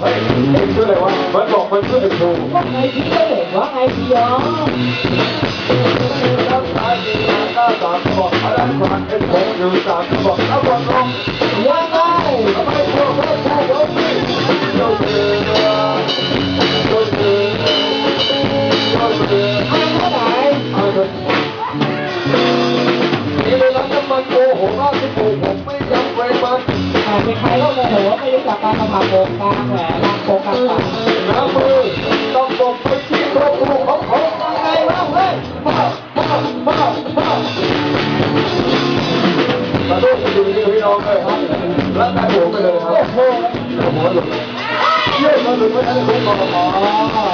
喂，你说什么？我懂，我听清楚。我来听你说什么，来听我。 โมโหไม่รู้จักการกระทำโกงการแหวนลางโกงกางปากน้ำมือต้องบอกไปที่ครอบครัวของเขาว่าไงวะเฮ้ยมามามามาขอโทษจริงๆพี่น้องเลยครับแล้วแต่หัวไปเลยครับโอ้โหหัวหลุดเยื่อมันหลุดไม่ได้รู้ก่อนอ๋อ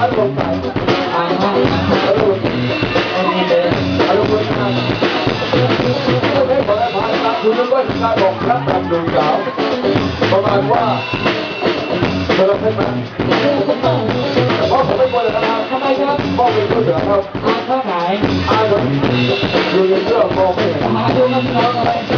มณ์นั้นไม่ได้บอกให้ผ่านตาคุณนิ้วก้อยการบอกรักแบบดูสาวประมาณว่าเธอใช่ไหมแต่พ่อผมไม่ควรจะทำทำไมครับพ่อเป็นผู้เหลือครับอ่านเท่าไหร่อาจจะอยู่ในเสื้อมองไม่เห็นหาดูครับพี่น้องเอ้ยเข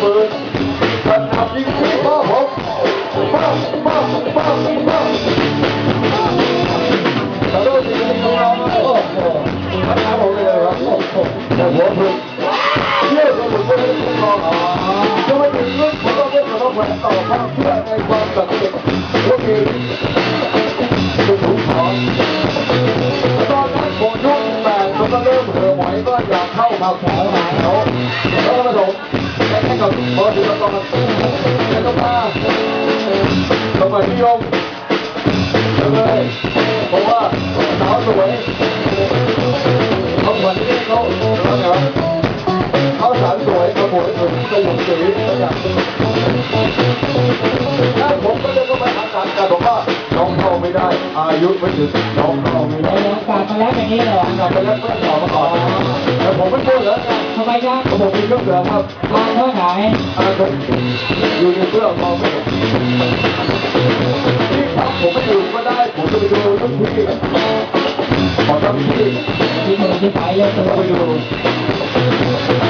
first. But now you keep up, up, bump, bump, bump, bump. Hello, you can go around and look for. I'm over there, I'm look for. That's one person. Yeah, that's the way it's going on. So when you look for the way to look at the bump, that they bump, that's it. Look here. Cái thủ khó Do các bộ nhóm bạn Chúng ta đêm rửa mọi người Làm thâu học hỏi hại Đó là đủ ด้ทดลองจะไม่ถึงเรื่องผมต้องเล่นกับน้องแหวนต่อความเชื่อในความศักดิ์สิทธิ์โอเคเป็นถุงทองตอนนั้นผมยุ่งแปดมันก็เริ่มเหือหมอยก็อยากเข้ามาแถวหาเขาแล้วก็มาส่งแค่กับพอถึงตอนนั้นแล้วก็มาสมัยนิยมเลยเพราะว่าสาวสวยเขาเหมือนที่เขาเขาเนี่ยเขาสาวสวยเขาหมวยถึงสยองสีสักอย่างแล้วผมก็เลยก็ไปหาการกันบอกว่าน้องเข้าไม่ได้ อายุไม่ถึงน้องเข้าไม่ได้ เดี๋ยวกลับ มาแล้วอย่างนี้เหรอกลับไปแล้วเพื่อนต่อมาก่อนแต่ผมไม่พูดแล้วนะทำไมครับผมมีเครื่องเสือครับอ่านเท่าไหร่อาผมอยู่ในเครื่องมองไม่เห็นที่พักผมไม่อยู่ก็ได้ ผมจะไปดูทุกที่ขอทำที่ที่มือที่ไปเลยตัวจะไปดู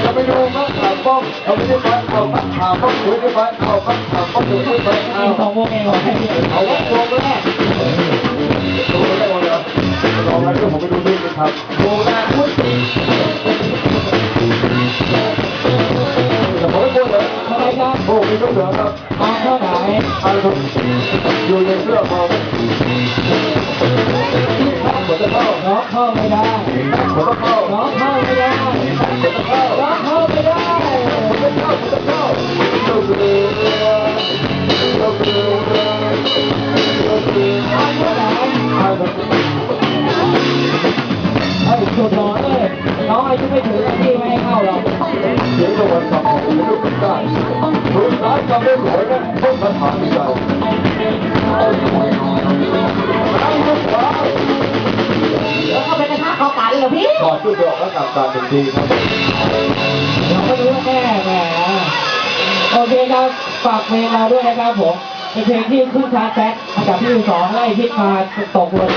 จะไปดูมักถามป้อมเขาไม่ได้ไปเอามักถามป้อมคุยได้ไปเอามักถามป้อมคุยได้ไปเอากินของวกเองวะเอาวัดโกงแรก แล้วเดี๋ยวผมไปดูด้วยกันครับโกงแรกพุทธแต่ผมไม่พูดเลยทำไมครับโอ้มีเครื่องเสือครับอ่าเท่าไหร่อาทุอยู่ในเสื้อมองผมจะเข้าน้องเข้าไม่ได้ผมจะเข้าน้องเข้าไม่ได้ผมจะเข้าน้องเข้าไม่ได้ สุดหล่อเลยน้องอายุไม่ถึงพี่ไม่ให้เข้าหรอกเสียงตะวันตกผมไม่รู้เป็นได้มือซ้ายกำไม่สวยนะต้องคาถาอีกแล้วนั่งมือขวาแล้วก็ไปกระทะเขากันเหรอพี่ถอดชุดดอกแล้วกลับตาหนึ่งทีครับเราก็รู้ว่าแม่แหมโอเคครับฝากเพลงเราด้วยนะครับผมเป็นเพลงที่ขึ้นชาร์ตแบ็คอันดับที่สองไล่พิษมาตกลง